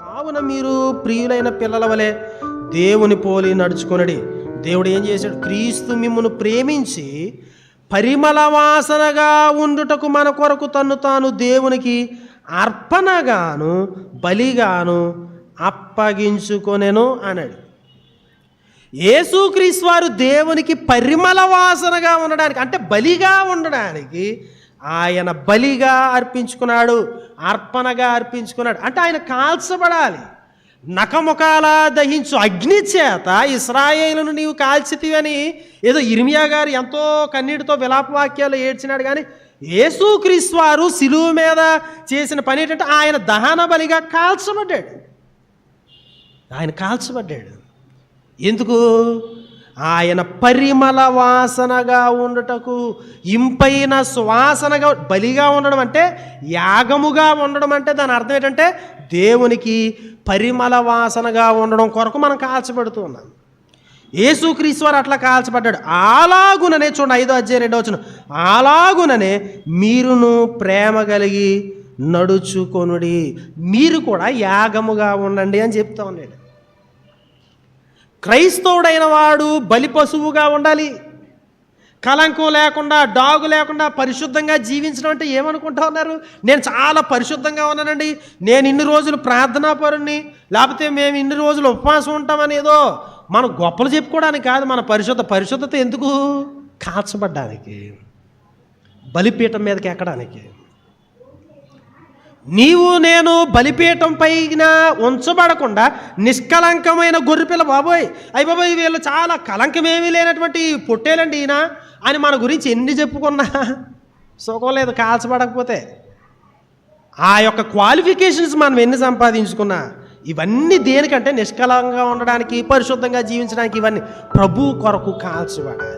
కావున మీరు ప్రియులైన పిల్లల వలె దేవుని పోలి నడుచుకొనడి. దేవుడు ఏం చేశాడు? క్రీస్తు మిమ్మును ప్రేమించి పరిమళ వాసనగా ఉండుటకు మన కొరకు తన్ను తాను దేవునికి అర్పణగాను బలిగాను అప్పగించుకొనెను అన్నాడు యేసుక్రీస్తు వారు దేవునికి పరిమళ వాసనగా ఉండడానికి అంటే బలిగా ఉండడానికి ఆయన బలిగా అర్పించుకున్నాడు అర్పణగా అర్పించుకున్నాడు. అంటే ఆయన కాల్చబడాలి. నఖముఖాల దహించు అగ్ని చేత ఇస్రాయేలును నీవు కాల్చితివని ఏదో ఇర్మియా గారు ఎంతో కన్నీటితో విలాపవాక్యాలు ఏడ్చినాడు కానీ యేసుక్రీస్ వారు సిలువు మీద చేసిన పని ఏంటంటే ఆయన దహన బలిగా కాల్చబడ్డాడు. ఆయన కాల్చబడ్డాడు. ఎందుకు? ఆయన పరిమళ వాసనగా ఉండటకు ఇంపైన సువాసనగా బలిగా ఉండడం అంటే యాగముగా ఉండడం అంటే దాని అర్థం ఏంటంటే దేవునికి పరిమళ వాసనగా ఉండడం కొరకు మనం కాల్చబడుతూ ఉన్నాం. యేసుక్రీశ్వరు అట్లా కాల్చబడ్డాడు. అలాగుననే చూడండి ఐదో అధ్యాయం రెండో వచ్చిన అలాగుననే మీరును ప్రేమ కలిగి నడుచుకొనుడి. మీరు కూడా యాగముగా ఉండండి అని చెప్తా ఉన్నాడు. క్రైస్తవుడైన వాడు బలి పశువుగా ఉండాలి. కలంకం లేకుండా డాగు లేకుండా పరిశుద్ధంగా జీవించడం అంటే ఏమనుకుంటా ఉన్నారు? నేను చాలా పరిశుద్ధంగా ఉన్నానండి. నేను ఇన్ని రోజులు ప్రార్థనా పరుణ్ణి లేకపోతే మేము ఇన్ని రోజులు ఉపవాసం ఉంటామని ఏదో మనం గొప్పలు చెప్పుకోవడానికి కాదు మన పరిశుద్ధ పరిశుద్ధత ఎందుకు? కాల్చబడ్డానికి బలిపీఠం మీదకి ఎక్కడానికి. నీవు నేను బలిపీఠం పైన ఉంచబడకుండా నిష్కలంకమైన గొర్రెపిల్ల బాబోయ్. అయ్యి బాబోయ్ వీళ్ళు చాలా కలంకమేమీ లేనటువంటి పొట్టేలండి ఈయన. అని మన గురించి ఎన్ని చెప్పుకున్నా సుఖం లేదు కాల్చబడకపోతే. ఆ యొక్క క్వాలిఫికేషన్స్ మనం ఎన్ని సంపాదించుకున్నా ఇవన్నీ దేనికంటే నిష్కలంగా ఉండడానికి పరిశుద్ధంగా జీవించడానికి ఇవన్నీ ప్రభు కొరకు కాల్చబడాలి.